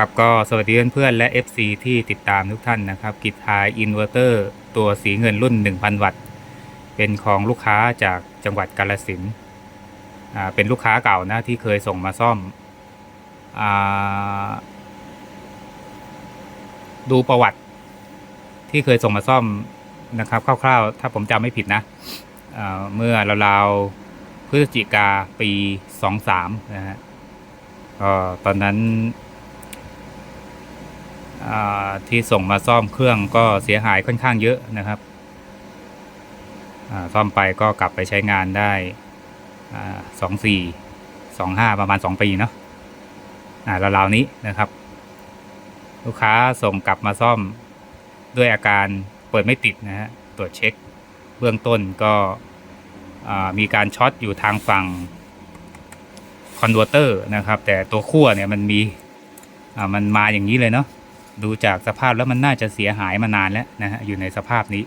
ครับก็สวัสดีเพื่อนๆและ FC ที่ติดตามทุกท่านนะครับกิจายอินเวอร์เตอร์ตัวสีเงินรุ่น 1,000 วัตต์ เป็นของลูกค้าจากจังหวัดกาลสินอ่าเป็นลูกค้าเก่านะที่เคยส่งมาซ่อมอาดูประวัติที่เคยส่งมาซ่อมนะครับคร่าวๆ ถ้าผมจำไม่ผิดนะอ่าเมื่อราวๆพฤศจิกาปี 23 นะฮะก็ตอนนั้น ที่ส่งมาซ่อมเครื่องก็เสียหายค่อนข้างเยอะนะครับซ่อมไปก็กลับไปใช้งานได้สองสี่สองห้าประมาณสองปีเนาะอ่าราวๆนี้นะครับ ลูกค้าส่งกลับมาซ่อมด้วยอาการเปิดไม่ติดนะฮะตรวจเช็คเบื้องต้นก็มีการช็อตอยู่ทางฝั่งคอนเวอร์เตอร์นะครับ แต่ตัวขั้วเนี่ยมันมีมันมาอย่างนี้เลยเนาะ ดูจากสภาพแล้วมันน่าจะเสียหายมานานแล้วนะฮะอยู่ในสภาพนี้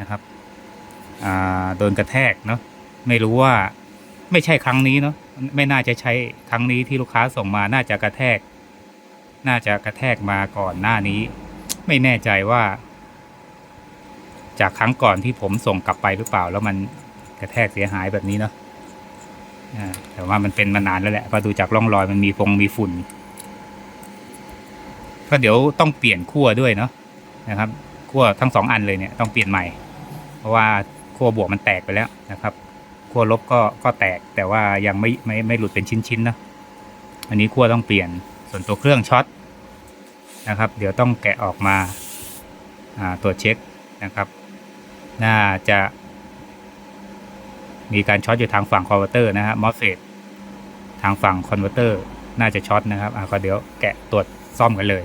นะครับโดนกระแทกเนาะไม่รู้ว่าไม่ใช่ครั้งนี้เนาะไม่น่าจะใช้ครั้งนี้ที่ลูกค้าส่งมาน่าจะกระแทก น่าจะกระแทกมาก่อนหน้านี้ ไม่แน่ใจว่า จากครั้งก่อนที่ผมส่งกลับไปหรือเปล่า แล้วมันกระแทกเสียหายแบบนี้เนาะแต่ว่ามันเป็นมานานแล้วแหละพราะดูจากร่องรอยมันมีฟงมีฝุ่น ก็เดี๋ยวต้องเปลี่ยนขั้วด้วยเนาะนะครับขั้วทั้งสองอันเลยเนี่ยต้องเปลี่ยนใหม่ เพราะว่าขั้วบวกมันแตกไปแล้วนะครับขั้วลบก็ก็แตกแต่ว่ายังไม่ไม่ไม่หลุดเป็นชิ้นๆนะอันนี้ขั้วต้องเปลี่ยนส่วนตัวเครื่องช็อตนะครับ เดี๋ยวต้องแกะออกมาอ่าตรวจเช็คนะครับ น่าจะมีการช็อตอยู่ทางฝั่งคอนเวอร์เตอร์นะฮะมอสเฟตทางฝั่งคอนเวอร์เตอร์น่าจะช็อตนะครับอ่าก็เดี๋ยวแกะตรวจซ่อมกันเลย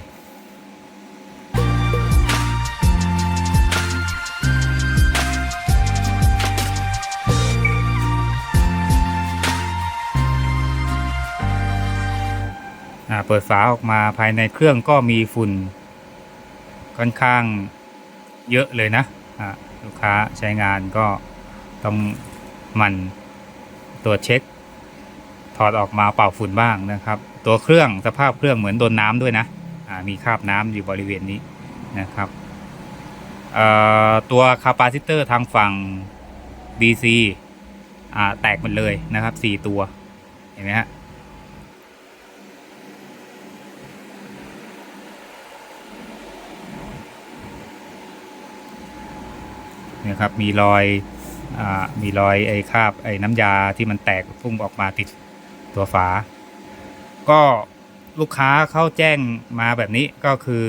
เปิดฝาออกมาภายในเครื่องก็มีฝุ่นค่อนข้างเยอะเลยนะลูกค้าใช้งานก็ต้องมันตรวจเช็ค ถอดออกมาเป่าฝุ่นบ้างนะครับ ตัวเครื่องสภาพเครื่องเหมือนโดนน้ำด้วยนะมีคราบน้ำอยู่บริเวณนี้นะครับตัวคาปาซิเตอร์ทางฝั่ง DC แตกหมดเลยนะครับ 4 ตัว เห็นไหมฮะ นี่ยครับมีรอยอมีรอยไอ้คราบไอ้น้ำยาที่มันแตกพุ่งออกมาติดตัวฝา ก็ลูกค้าเข้าแจ้งมาแบบนี้ก็คือ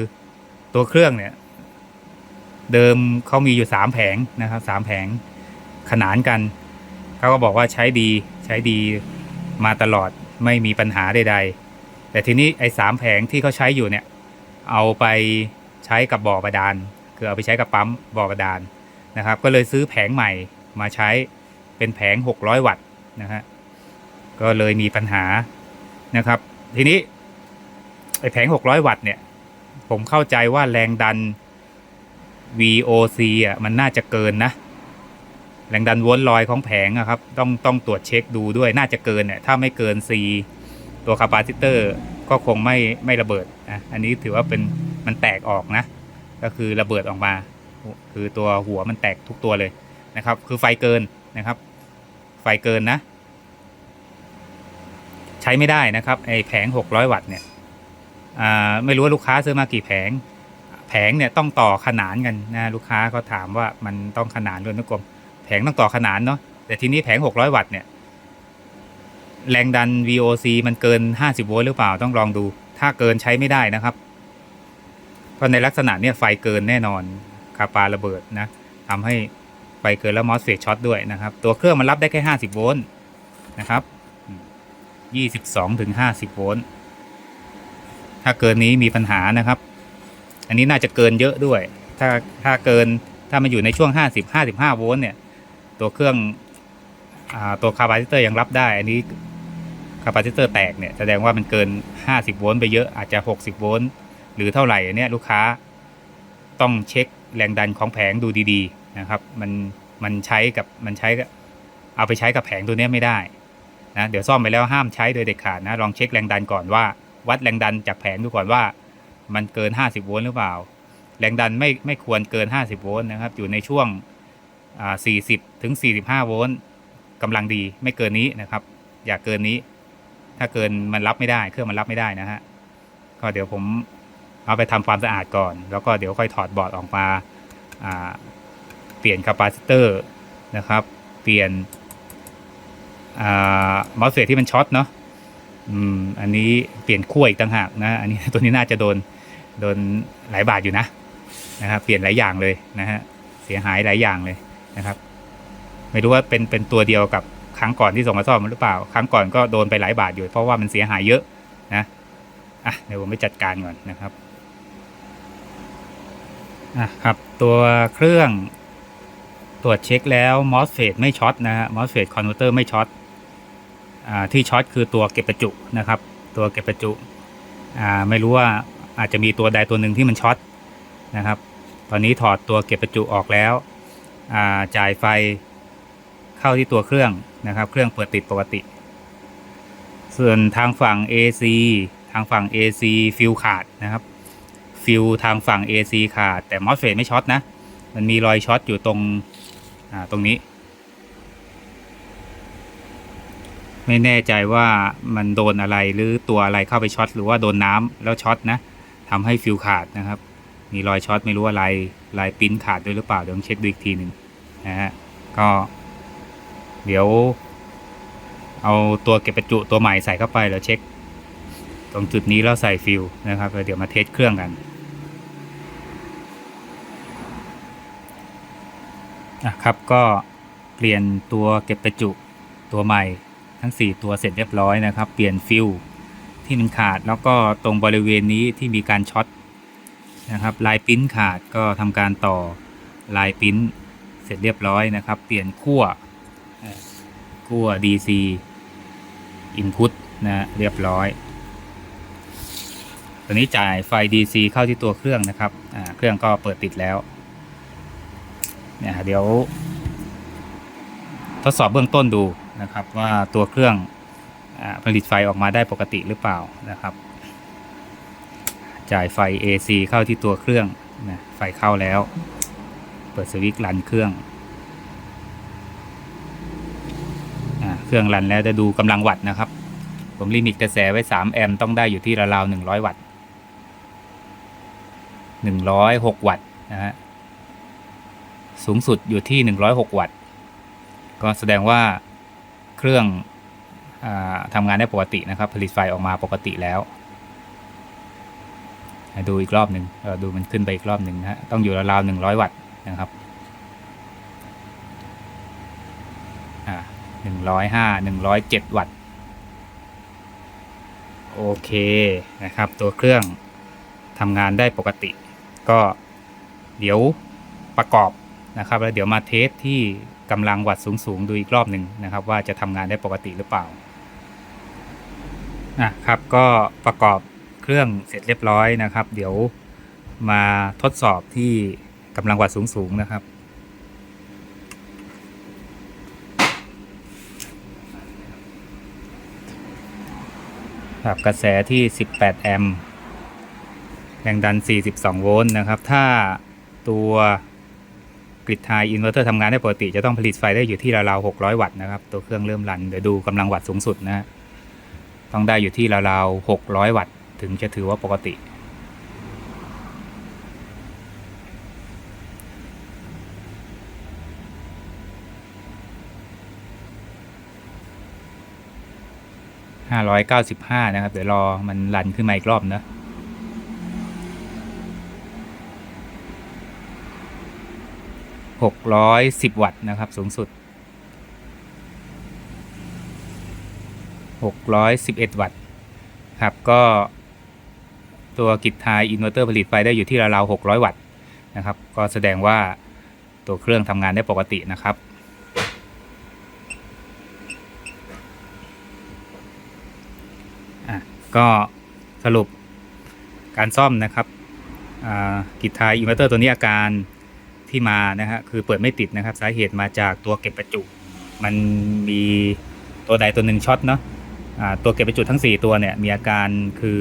ตัวเครื่องเนี่ยเดิมเขามีอยู่สามแผงนะครับสามแผงขนานกันเขาก็บอกว่าใช้ดีใช้ดีมาตลอดไม่มีปัญหาใดๆ แต่ทีนี้ไอ้สามแผงที่เขาใช้อยู่เนี่ย เอาไปใช้กับบ่อบาดาลคือเอาไปใช้กับปั๊มบ่อบาดาล นะครับ ก็เลยซื้อแผงใหม่มาใช้เป็นแผง 600 วัตต์นะฮะก็เลยมีปัญหานะครับ ทีนี้ไอแผง 600 วัตต์เนี่ย ผมเข้าใจว่าแรงดัน VOC อะมันน่าจะเกินนะ แรงดันวลต์ลอยของแผงอะครับ ต้องต้องตรวจเช็คดูด้วยน่าจะเกินเนี่ยถ้าไม่เกิน C ตัวคาปาซิเตอร์ก็คงไม่ไม่ระเบิดนะอันนี้ถือว่าเป็นมันแตกออกนะ ก็คือระเบิดออกมา คือตัวหัวมันแตกทุกตัวเลยนะครับ คือไฟเกินนะครับ ไฟเกินนะ ใช้ไม่ได้นะครับไอแผง 600 วัตต์เนี่ยอ่าไม่รู้ว่าลูกค้าซื้อมากี่แผง แผงเนี่ยต้องต่อขนานกันนะลูกค้าก็ถามว่ามันต้องขนานด้วยนะกลมแผงต้องต่อขนานเนาะแต่ทีนี้แผง 600 วัตต์เนี่ยแรงดัน VOC มันเกิน 50 โวลต์หรือเปล่าต้องลองดู ถ้าเกินใช้ไม่ได้นะครับ เพราะในลักษณะเนี่ยไฟเกินแน่นอน คาปาระเบิดนะทำให้ไฟเกินแล้วมอสเฟตช็อตด้วยนะครับ ตัวเครื่องมันรับได้แค่ 50 โวลต์นะครับ22ถึง50 โวลต์ถ้าเกินนี้มีปัญหานะครับ อันนี้น่าจะเกินเยอะด้วย ถ้าถ้าเกินถ้ามันอยู่ในช่วง 50 55 โวลต์เนี่ย ตัวเครื่องอตัวคาปาซิเตอร์ยังรับได้ อันนี้คาปาซิเตอร์แตกเนี่ยแสดงว่ามันเกิน 50 โวลต์ไปเยอะอาจจะ 60 โวลต์หรือเท่าไหร่เนี่ยลูกค้าต้องเช็ค แรงดันของแผงดูดีๆนะครับมันมันใช้กับมันใช้กับเอาไปใช้กับแผงตัวนี้ไม่ได้นะเดี๋ยวซ่อมไปแล้วห้ามใช้โดยเด็ดขาดนะลองเช็คแรงดันก่อนว่า วัดแรงดันจากแผงดูก่อนว่า มันเกิน 50 โวลต์หรือเปล่า แรงดันไม่ไม่ควรเกิน 50 โวลต์นะครับอยู่ในช่วงอ่า40 ถึง 45 โวลต์กำลังดีไม่เกินนี้นะครับ อย่าเกินนี้ ถ้าเกินมันรับไม่ได้ เครื่องมันรับไม่ได้นะฮะก็เดี๋ยวผม เอาไปทำความสะอาดก่อน แล้วก็เดี๋ยวค่อยถอดบอร์ดออกมาาเปลี่ยนคาปาซิเตอร์นะครับ เปลี่ยนมอสเฟตที่มันช็อตเนาะอืมอันนี้เปลี่ยนขั้วอีกต่างหากนะอันนี้ตัวนี้น่าจะโดนโดนหลายบาทอยู่นะนะครับเปลี่ยนหลายอย่างเลยนะฮะเสียหายหลายอย่างเลยนะครับ ไม่รู้ว่าเป็นเป็นตัวเดียวกับครั้งก่อนที่ส่งมาซ่อมหรือเปล่า ครั้งก่อนก็โดนไปหลายบาทอยู่เพราะว่ามันเสียหายเยอะนะอะเดี๋ยวผมไปจัดการก่อนนะครับ อะครับตัวเครื่อง ตรวจเช็คแล้ว MOSFET ไม่ช็อตนะฮะ MOSFET converter ไม่ช็อตอ่าที่ช็อตคือตัวเก็บประจุนะครับ ตัวเก็บประจุอ่าไม่รู้ว่าอาจจะมีตัวใดตัวหนึ่งที่มันช็อตนะครับ ตอนนี้ถอดตัวเก็บประจุออกแล้วอ่าจ่ายไฟเข้าที่ตัวเครื่องนะครับ เครื่องเปิดติดปกติ ส่วนทางฝั่ง AC ทางฝั่ง AC ฟิลขาดนะครับ ฟิลทางฝั่ง AC ขาด แต่ MOSFET ไม่ช็อตนะ มันมีรอยช็อตอยู่ตรงอ่าตรงนี้ ไม่แน่ใจว่ามันโดนอะไรหรือตัวอะไรเข้าไปช็อตหรือว่าโดนน้ำแล้วช็อตนะทำให้ฟิวขาดนะครับ มีรอยช็อตไม่รู้ว่าลายลายปิ้นขาดด้วยหรือเปล่าเดี๋ยวเช็คดูอีกทีหนึ่งนะฮะก็ เดี๋ยว เอาตัวเก็บประจุตัวใหม่ใส่เข้าไปแล้วเช็คตรงจุดนี้แล้วใส่ฟิวนะครับแล้วเดี๋ยวมาเทสเครื่องกัน นะครับก็เปลี่ยนตัวเก็บประจุตัวใหม่ทั้ง 4 ตัวเสร็จเรียบร้อยนะครับ เปลี่ยนฟิลที่มันขาดแล้วก็ตรงบริเวณนี้ที่มีการช็อตนะครับลายปิ้นขาดก็ทำการต่อลายปิ้นเสร็จเรียบร้อยนะครับ เปลี่ยนขั้วขั้ว DC input นะเรียบร้อยตอนนี้จ่ายไฟ DC เข้าที่ตัวเครื่องนะครับเครื่องก็เปิดติดแล้ว เนี่ยเดี๋ยว ทดสอบเบื้องต้นดูนะครับ ว่าตัวเครื่องอผลิตไฟออกมาได้ปกติหรือเปล่านะครับ จ่ายไฟ AC เข้าที่ตัวเครื่องนะไฟเข้าแล้ว เปิดสวิตช์รันเครื่องอเครื่องรันแล้วจะดูกำลังวัตต์นะครับ ผมลิมิตกระแสไว้ 3 แอมป์ต้องได้อยู่ที่ราวๆ100 วัตต์106 วัตต์นะฮะ สูงสุดอยู่ที่ 106 วัตต์ ก็แสดงว่าเครื่องอทำงานได้ปกตินะครับ ผลิตไฟออกมาปกติแล้ว ดูอีกรอบหนึ่งดูมันขึ้นไปอีกรอบหนึ่งนะฮะต้องอยู่ราวๆหนึ่งร้อยวัตต์นะครับหนึ่งร้อยห้าหนึ่งร้อยเจ็ดวัตต์ โอเคนะครับ ตัวเครื่องทำงานได้ปกติ ก็เดี๋ยวประกอบ นะครับแล้วเดี๋ยวมาเทสที่กำลังวัตต์สูงๆดูอีกรอบหนึ่งนะครับ ว่าจะทำงานได้ปกติหรือเปล่านะครับก็ประกอบเครื่องเสร็จเรียบร้อยนะครับ เดี๋ยวมาทดสอบที่กำลังวัตต์สูงๆนะครับครับกระแสที่ 18 แอมป์แรงดัน 42 โวลต์นะครับ ถ้าตัว กริดไฮอินเวอร์เตอร์ทำงานได้ปกติ จะต้องผลิตไฟได้อยู่ที่ราวๆ600 วัตต์นะครับ ตัวเครื่องเริ่มรัน เดี๋ยวดูกำลังวัตต์สูงสุดนะฮะต้องได้อยู่ที่ราวๆ600 วัตต์ถึงจะถือว่าปกติ595 นะครับ เดี๋ยวรอมันรันขึ้นมาอีกรอบนะ 610 วัตต์นะครับ สูงสุด 611 วัตต์ครับก็ตัวกิจทายอินเวอร์เตอร์ผลิตไฟได้อยู่ที่ราวๆ600 วัตต์นะครับ ก็แสดงว่าตัวเครื่องทำงานได้ปกตินะครับอะก็สรุปการซ่อมนะครับอ่ากิจทายอินเวอร์เตอร์ตัวนี้อาการ ที่มานะฮะคือเปิดไม่ติดนะครับ สาเหตุมาจากตัวเก็บประจุ มันมีตัวใดตัวหนึ่งช็อตเนาะอ่าตัวเก็บไปจุทั้ง 4 ตัวเนี่ยมีอาการคือ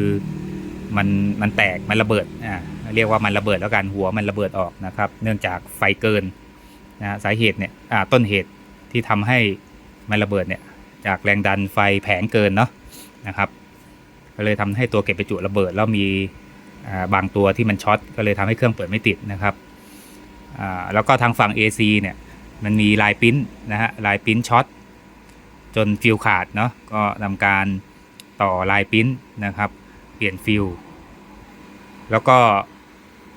มันมันแตกมันระเบิดอ่าเรียกว่ามันระเบิดแล้วกันหัวมันระเบิดออกนะครับ เนื่องจากไฟเกินนะสาเหตุเนี่ยอ่าต้นเหตุที่ทำให้มันระเบิดเนี่ยจากแรงดันไฟแผงเกินเนาะนะครับก็เลยทำให้ตัวเก็บไปจุระเบิดแล้วมีอ่าบางตัวที่มันช็อตก็เลยทำให้เครื่องเปิดไม่ติดนะครับ แล้วก็ทางฝั่ง AC เนี่ยมันมีลายปิ้นนะฮะลายปิ้นช็อตจนฟิวขาดเนาะก็ทำการต่อลายปิ้นนะครับ เปลี่ยนฟิวแล้วก็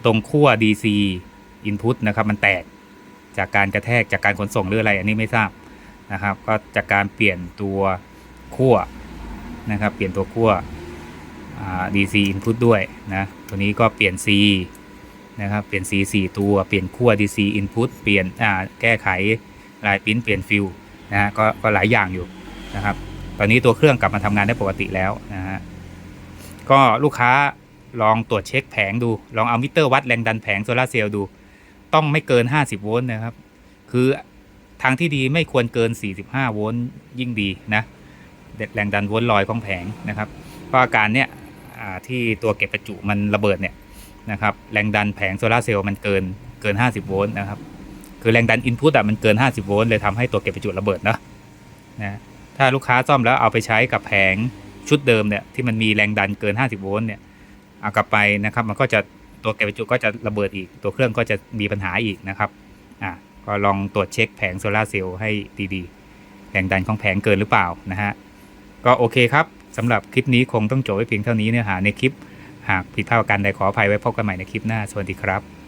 ตรงขั้ว DC input นะครับ มันแตกจากการกระแทกจากการขนส่งหรืออะไรอันนี้ไม่ทราบนะครับ ก็จากการเปลี่ยนตัวขั้วนะครับ เปลี่ยนตัวขั้ว DC input ด้วยนะ ตัวนี้ก็เปลี่ยน C นะครับเปลี่ยน C 4ตัวเปลี่ยนขั้ว DC input เปลี่ยนแก้ไขลายปิ้นเปลี่ยนฟิลนะฮะก็ก็หลายอย่างอยู่นะครับ ตอนนี้ตัวเครื่องกลับมาทำงานได้ปกติแล้วนะฮะก็ลูกค้าลองตรวจเช็คแผงดู ลองเอามิเตอร์วัดแรงดันแผงโซลาเซลล์ดู ต้องไม่เกิน 50 โวลต์นะครับ คือทางที่ดีไม่ควรเกิน 45 โวลต์ยิ่งดีนะแรงดันโวลต์ลอยของแผงนะครับ เพราะอาการเนี้ยที่ตัวเก็บประจุมันระเบิดเนี่ย นะครับแรงดันแผงโซลาเซลล์มันเกินเกิน 50 โวลต์นะครับคือแรงดันอินพุตอะมันเกิน 50 โวลต์เลยทำให้ตัวเก็บประจุระเบิดนะนะถ้าลูกค้าซ่อมแล้วเอาไปใช้กับแผงชุดเดิมเนี่ยที่มันมีแรงดันเกิน 50 โวลต์เนี่ยเอากลับไปนะครับมันก็จะตัวเก็บประจุก็จะระเบิดอีก ตัวเครื่องก็จะมีปัญหาอีกนะครับอะก็ลองตรวจเช็คแผงโซลาเซลล์ให้ดีๆ แรงดันของแผงเกินหรือเปล่านะฮะก็โอเคครับสำหรับคลิปนี้คงต้องจบไว้เพียงเท่านี้เนื้อหาในคลิป หากผิดพลาดประการใดขออภัยไว้พบกันใหม่ในคลิปหน้า สวัสดีครับ